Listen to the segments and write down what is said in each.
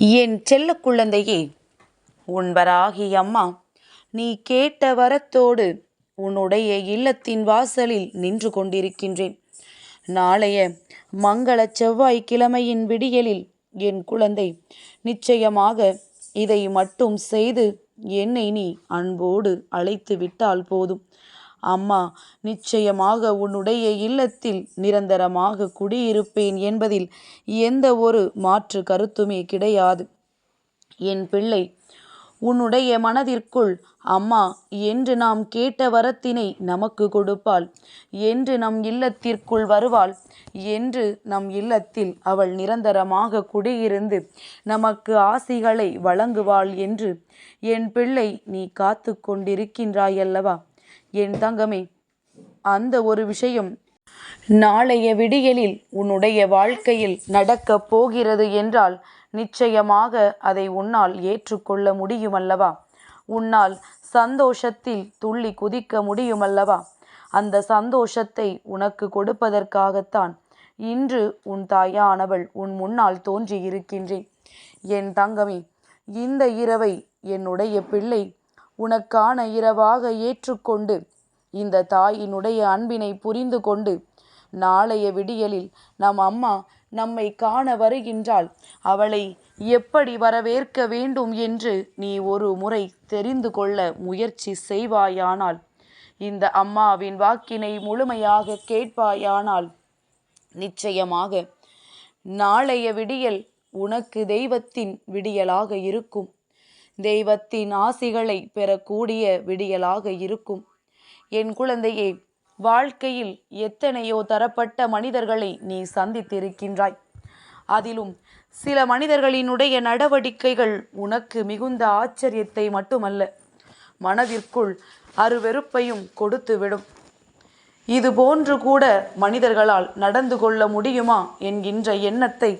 என் செல்ல குழந்தையே உன்பராகி அம்மா நீ கேட்ட வரத்தோடு உன்னுடைய இல்லத்தின் வாசலில் நின்று கொண்டிருக்கின்றேன். நாளைய மங்கள செவ்வாய்க்கிழமையின் விடியலில் என் குழந்தை நிச்சயமாக இதை மட்டும் செய்து என்னை நீ அன்போடு அழைத்து விட்டால் போதும். அம்மா நிச்சயமாக உன்னுடைய இல்லத்தில் நிரந்தரமாக குடியிருப்பேன் என்பதில் எந்த ஒரு மாற்று கருத்துமே கிடையாது. என் பிள்ளை உன்னுடைய மனதிற்குள் அம்மா என்று நாம் கேட்ட வரத்தினை நமக்கு கொடுப்பாள். என்று நம் இல்லத்திற்குள் வருவாள். என்று நம் இல்லத்தில் அவள் நிரந்தரமாக குடியிருந்து நமக்கு ஆசிகளை வழங்குவாள் என்று என் பிள்ளை நீ காத்து கொண்டிருக்கின்றாயல்லவா? என் தங்கமே அந்த ஒரு விஷயம் நாளைய விடியலில் உன்னுடைய வாழ்க்கையில் நடக்கப் போகிறது என்றால் நிச்சயமாக அதை உன்னால் ஏற்றுக்கொள்ள முடியுமல்லவா? உன்னால் சந்தோஷத்தில் துள்ளி குதிக்க முடியுமல்லவா? அந்த சந்தோஷத்தை உனக்கு கொடுப்பதற்காகத்தான் இன்று உன் தாயானவள் உன் முன்னால் தோன்றியிருக்கின்றேன். என் தங்கமே இந்த இரவை என்னுடைய பிள்ளை உனக்கான இரவாக ஏற்றுக்கொண்டு இந்த தாயினுடைய அன்பினை புரிந்து கொண்டு நாளைய விடியலில் நம் அம்மா நம்மை காண வருகின்றாள். அவளை எப்படி வரவேற்க வேண்டும் என்று நீ ஒரு முறை தெரிந்து கொள்ள முயற்சி செய்வாயானால் இந்த அம்மாவின் வாக்கினை முழுமையாக கேட்பாயானால் நிச்சயமாக நாளைய விடியல் உனக்கு தெய்வத்தின் விடியலாக இருக்கும். தெய்வத்தின் ஆசிகளை பெறக்கூடிய விடியலாக இருக்கும். என் குழந்தையே வாழ்க்கையில் எத்தனையோ தரப்பட்ட மனிதர்களை நீ சந்தித்திருக்கின்றாய். அதிலும் சில மனிதர்களினுடைய நடவடிக்கைகள் உனக்கு மிகுந்த ஆச்சரியத்தை மட்டுமல்ல மனதிற்குள் அருவெறுப்பையும் கொடுத்துவிடும். இது போன்று கூட மனிதர்களால் நடந்து கொள்ள முடியுமா என்கின்ற எண்ணத்தை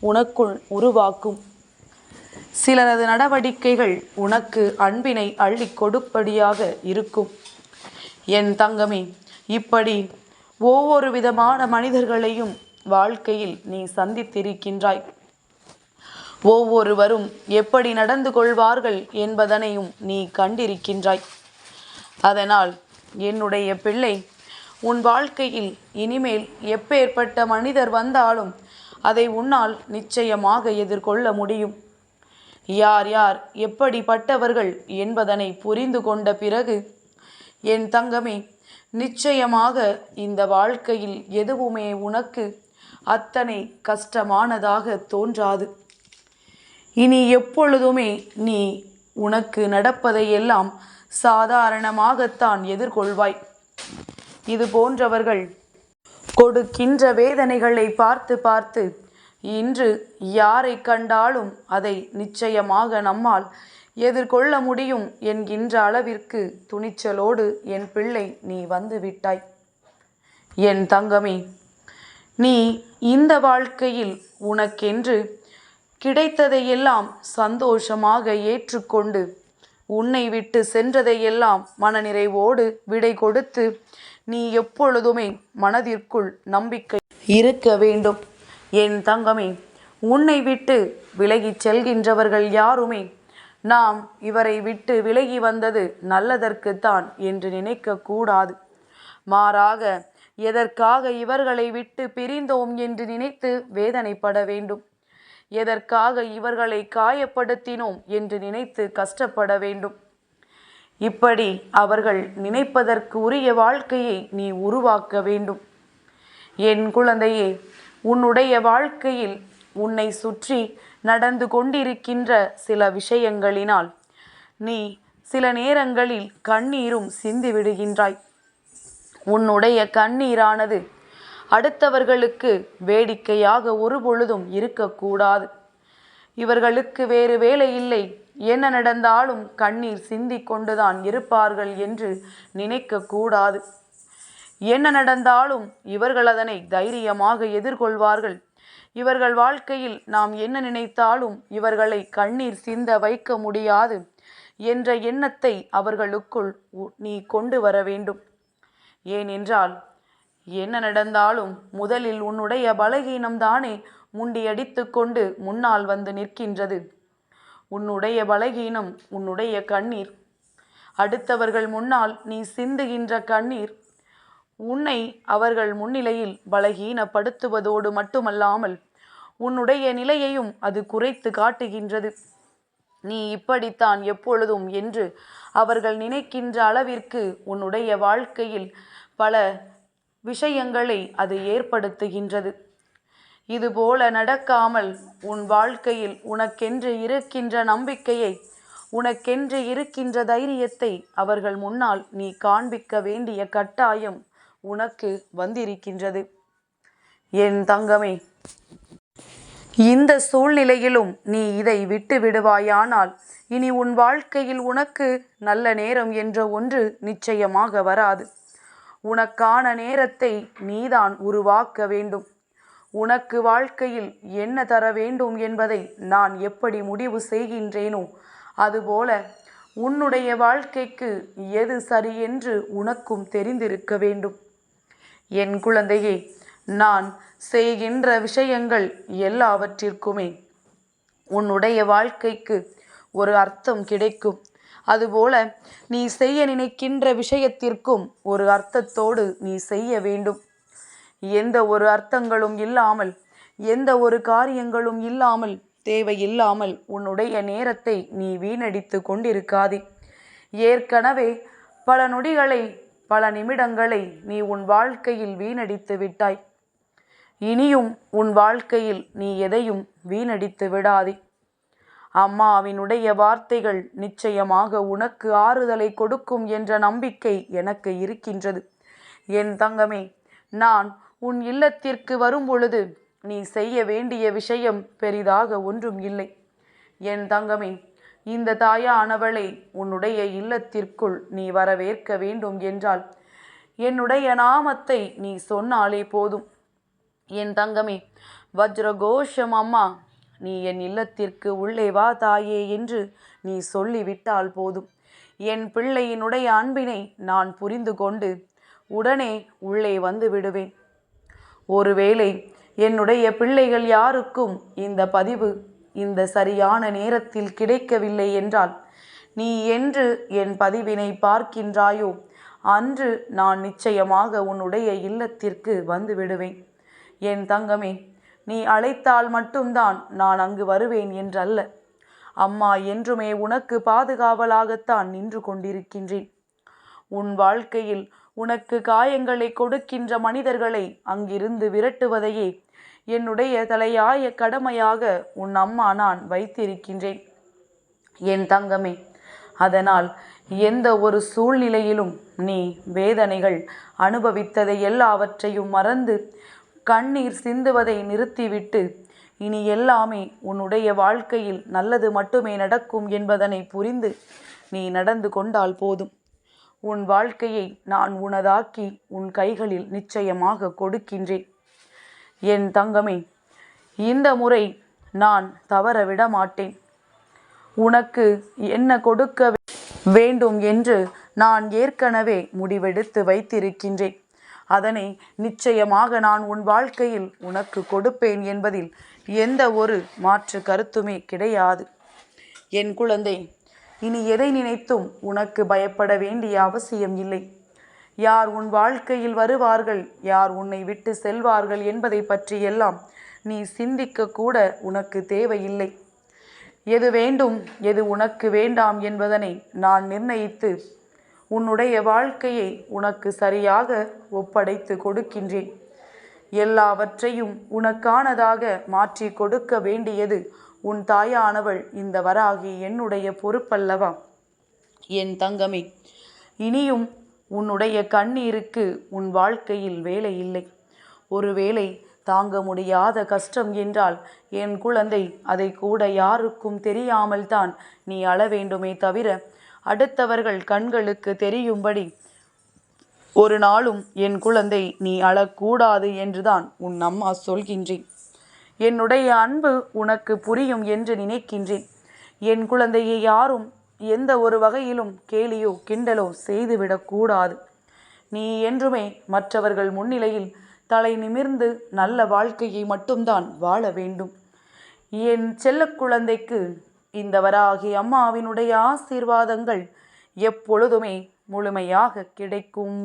உனக்குள் உருவாக்கும். சிலரது நடவடிக்கைகள் உனக்கு அன்பினை அள்ளி கொடுப்படியாக இருக்கும். என் தங்கமே இப்படி ஒவ்வொரு விதமான மனிதர்களையும் வாழ்க்கையில் நீ சந்தித்திருக்கின்றாய். ஒவ்வொருவரும் எப்படி நடந்து கொள்வார்கள் என்பதனையும் நீ கண்டிருக்கின்றாய். அதனால் என்னுடைய பிள்ளை உன் வாழ்க்கையில் இனிமேல் எப்பேற்பட்ட மனிதர் வந்தாலும் அதை உன்னால் நிச்சயமாக எதிர்கொள்ள முடியும். யார் யார் எப்படிப்பட்டவர்கள் என்பதனை புரிந்து கொண்ட பிறகு என் தங்கமே நிச்சயமாக இந்த வாழ்க்கையில் எதுவுமே உனக்கு அத்தனை கஷ்டமானதாக தோன்றாது. இனி எப்பொழுதுமே நீ உனக்கு நடப்பதையெல்லாம் சாதாரணமாகத்தான் எதிர்கொள்வாய். இது போன்றவர்கள் கொடுக்கின்ற வேதனைகளை பார்த்து பார்த்து இன்று யாரை கண்டாலும் அதை நிச்சயமாக நம்மால் எதிர்கொள்ள முடியும் என்கின்ற அளவிற்கு துணிச்சலோடு என் பிள்ளை நீ வந்து விட்டாய். என் தங்கமே நீ இந்த வாழ்க்கையில் உனக்கென்று கிடைத்ததையெல்லாம் சந்தோஷமாக ஏற்றுக்கொண்டு உன்னை விட்டு சென்றதையெல்லாம் மனநிறைவோடு விடை கொடுத்து நீ எப்பொழுதுமே மனதிற்குள் நம்பிக்கை இருக்க வேண்டும். என் தங்கமே உன்னை விட்டு விலகிச் செல்கின்றவர்கள் யாருமே? நாம் இவரை விட்டு விலகி வந்தது நல்லதற்குத்தான் என்று நினைக்கக்கூடாது மாறாக எதற்காக இவர்களை விட்டு பிரிந்தோம் என்று நினைத்து வேதனைப்பட வேண்டும். எதற்காக இவர்களை காயப்படுத்தினோம் என்று நினைத்து கஷ்டப்பட வேண்டும். இப்படி அவர்கள் நினைப்பதற்கு உரிய வாழ்க்கையை நீ உருவாக்க வேண்டும். என் குழந்தையே உன்னுடைய வாழ்க்கையில் உன்னை சுற்றி நடந்து கொண்டிருக்கின்ற சில விஷயங்களினால் நீ சில நேரங்களில் கண்ணீரும் சிந்தி விடுகின்றாய். உன்னுடைய கண்ணீரானது அடுத்தவர்களுக்கு வேடிக்கையாக ஒரு பொழுதும் இருக்கக்கூடாது. இவர்களுக்கு வேறு வேலை இல்லை. என்ன நடந்தாலும் கண்ணீர் சிந்தி கொண்டுதான் இருப்பார்கள் என்று நினைக்கக்கூடாது என்ன நடந்தாலும் இவர்கள் அதனை தைரியமாக எதிர்கொள்வார்கள். இவர்கள் வாழ்க்கையில் நாம் என்ன நினைத்தாலும் இவர்களை கண்ணீர் சிந்த வைக்க முடியாது என்ற எண்ணத்தை அவர்களுக்குள் நீ கொண்டு வர வேண்டும். ஏனென்றால் என்ன நடந்தாலும் முதலில் உன்னுடைய பலகீனம்தானே முண்டியடித்து கொண்டு முன்னால் வந்து நிற்கின்றது. உன்னுடைய பலகீனம் உன்னுடைய கண்ணீர். அடுத்தவர்கள் முன்னால் நீ சிந்துகின்ற கண்ணீர் உன்னை அவர்கள் முன்னிலையில் பலகீனப்படுத்துவதோடு மட்டுமல்லாமல் உன்னுடைய நிலையையும் அது குறைத்து காட்டுகின்றது. நீ இப்படித்தான் எப்பொழுதும் என்று அவர்கள் நினைக்கின்ற அளவிற்கு உன்னுடைய வாழ்க்கையில் பல விஷயங்களை அது ஏற்படுத்துகின்றது. இதுபோல நடக்காமல் உன் வாழ்க்கையில் உனக்கென்று இருக்கின்ற நம்பிக்கையை உனக்கென்று இருக்கின்ற தைரியத்தை அவர்கள் முன்னால் நீ காண்பிக்க வேண்டிய கட்டாயம் உனக்கு வந்திருக்கின்றது. என் தங்கமே இந்த சூழ்நிலையிலும் நீ இதை விட்டு விடுவாயானால் இனி உன் வாழ்க்கையில் உனக்கு நல்ல நேரம் என்ற ஒன்று நிச்சயமாக வராது. உனக்கான நேரத்தை நீதான் உருவாக்க வேண்டும். உனக்கு வாழ்க்கையில் என்ன தர வேண்டும் என்பதை நான் எப்படி முடிவு செய்கின்றேனோ அதுபோல உன்னுடைய வாழ்க்கைக்கு எது சரி என்று உனக்கும் தெரிந்திருக்க வேண்டும். என் குழந்தையே நான் செய்கின்ற விஷயங்கள் எல்லாவற்றிற்குமே உன்னுடைய வாழ்க்கைக்கு ஒரு அர்த்தம் கிடைக்கும். அதுபோல நீ செய்ய நினைக்கின்ற விஷயத்திற்கும் ஒரு அர்த்தத்தோடு நீ செய்ய வேண்டும். எந்த ஒரு அர்த்தங்களும் இல்லாமல் எந்த ஒரு காரியங்களும் இல்லாமல் தேவையில்லாமல் உன்னுடைய நேரத்தை நீ வீணடித்து கொண்டிருக்காதே. ஏற்கனவே பல நொடிகளை பல நிமிடங்களை நீ உன் வாழ்க்கையில் வீணடித்து விட்டாய். இனியும் உன் வாழ்க்கையில் நீ எதையும் வீணடித்து விடாதே. அம்மாவினுடைய வார்த்தைகள் நிச்சயமாக உனக்கு ஆறுதலை கொடுக்கும் என்ற நம்பிக்கை எனக்கு இருக்கின்றது. என் தங்கமே நான் உன் இல்லத்திற்கு வரும் பொழுது நீ செய்ய வேண்டிய விஷயம் பெரிதாக ஒன்றும் இல்லை. என் தங்கமே இந்த தாயானவளை உன்னுடைய இல்லத்திற்குள் நீ வரவேற்க வேண்டும் என்றால் என்னுடைய நாமத்தை நீ சொன்னாலே போதும். என் தங்கமே வஜ்ரகோஷம் அம்மா நீ என் இல்லத்திற்கு உள்ளே வா தாயே என்று நீ சொல்லிவிட்டால் போதும். என் பிள்ளையினுடைய அன்பினை நான் புரிந்து கொண்டு உடனே உள்ளே வந்து விடுவேன். ஒருவேளை என்னுடைய பிள்ளைகள் யாருக்கும் இந்த பதிவு இந்த சரியான நேரத்தில் கிடைக்கவில்லை என்றால் நீ என்று என் பதிவினை பார்க்கின்றாயோ? அன்று நான் நிச்சயமாக உன்னுடைய இல்லத்திற்கு வந்து விடுவேன். என் தங்கமே நீ அழைத்தால் மட்டும்தான் நான் அங்கு வருவேன் என்றல்ல. அம்மா என்றுமே உனக்கு பாதுகாவலாகத்தான் நின்று கொண்டிருக்கின்றேன். உன் வாழ்க்கையில் உனக்கு காயங்களை கொடுக்கின்ற மனிதர்களை அங்கிருந்து விரட்டுவதையே என்னுடைய தலையாய கடமையாக உன் அம்மா நான் வைத்திருக்கின்றேன். என் தங்கமே அதனால் எந்த ஒரு சூழ்நிலையிலும் நீ வேதனைகள் அனுபவித்ததை எல்லாவற்றையும் மறந்து கண்ணீர் சிந்துவதை நிறுத்திவிட்டு இனி எல்லாமே உன்னுடைய வாழ்க்கையில் நல்லது மட்டுமே நடக்கும் என்பதனை புரிந்து நீ நடந்து கொண்டால் போதும். உன் வாழ்க்கையை நான் உனதாக்கி உன் கைகளில் நிச்சயமாக கொடுக்கின்றேன். என் தங்கமே இந்த முறை நான் தவற விட மாட்டேன் உனக்கு என்ன கொடுக்க வேண்டும் என்று நான் ஏற்கனவே முடிவெடுத்து வைத்திருக்கின்றேன். அதனை நிச்சயமாக நான் உன் வாழ்க்கையில் உனக்கு கொடுப்பேன் என்பதில் எந்த ஒரு மாற்று கருத்துமே கிடையாது. என் குழந்தை இனி எதை நினைத்தும் உனக்கு பயப்பட வேண்டிய அவசியம் இல்லை. யார் உன் வாழ்க்கையில் வருவார்கள்? யார் உன்னை விட்டு செல்வார்கள் என்பதை பற்றியெல்லாம் நீ சிந்திக்க கூட உனக்கு தேவையில்லை. எது வேண்டும் எது உனக்கு வேண்டாம் என்பதனை நான் நிர்ணயித்து உன்னுடைய வாழ்க்கையை உனக்கு சரியாக ஒப்படைத்து கொடுக்கின்றேன். எல்லாவற்றையும் உனக்கானதாக மாற்றி கொடுக்க வேண்டியது உன் தாயானவள் இந்த வராகி என்னுடைய பொறுப்பல்லவா? என் தங்கமே இனியும் உன்னுடைய கண்ணீருக்கு உன் வாழ்க்கையில் வேலை இல்லை. ஒருவேளை தாங்க முடியாத கஷ்டம் என்றால் என் குழந்தை அதை கூட யாருக்கும் தெரியாமல் தான் நீ அழ வேண்டுமே தவிர அடுத்தவர்கள் கண்களுக்கு தெரியும்படி ஒரு நாளும் என் குழந்தை நீ அழக்கூடாது என்றுதான் உன் அம்மா சொல்கின்றேன். என்னுடைய அன்பு உனக்கு புரியும் என்று நினைக்கின்றேன். என் குழந்தையை யாரும் எந்த ஒரு வகையிலும் கேலியோ கிண்டலோ செய்துவிடக்கூடாது நீ என்றுமே மற்றவர்கள் முன்னிலையில் தலை நிமிர்ந்து நல்ல வாழ்க்கையை மட்டும்தான் வாழ வேண்டும். என் செல்ல குழந்தைக்கு இந்த வராகி அம்மாவினுடைய ஆசீர்வாதங்கள் எப்பொழுதுமே முழுமையாக கிடைக்கும்.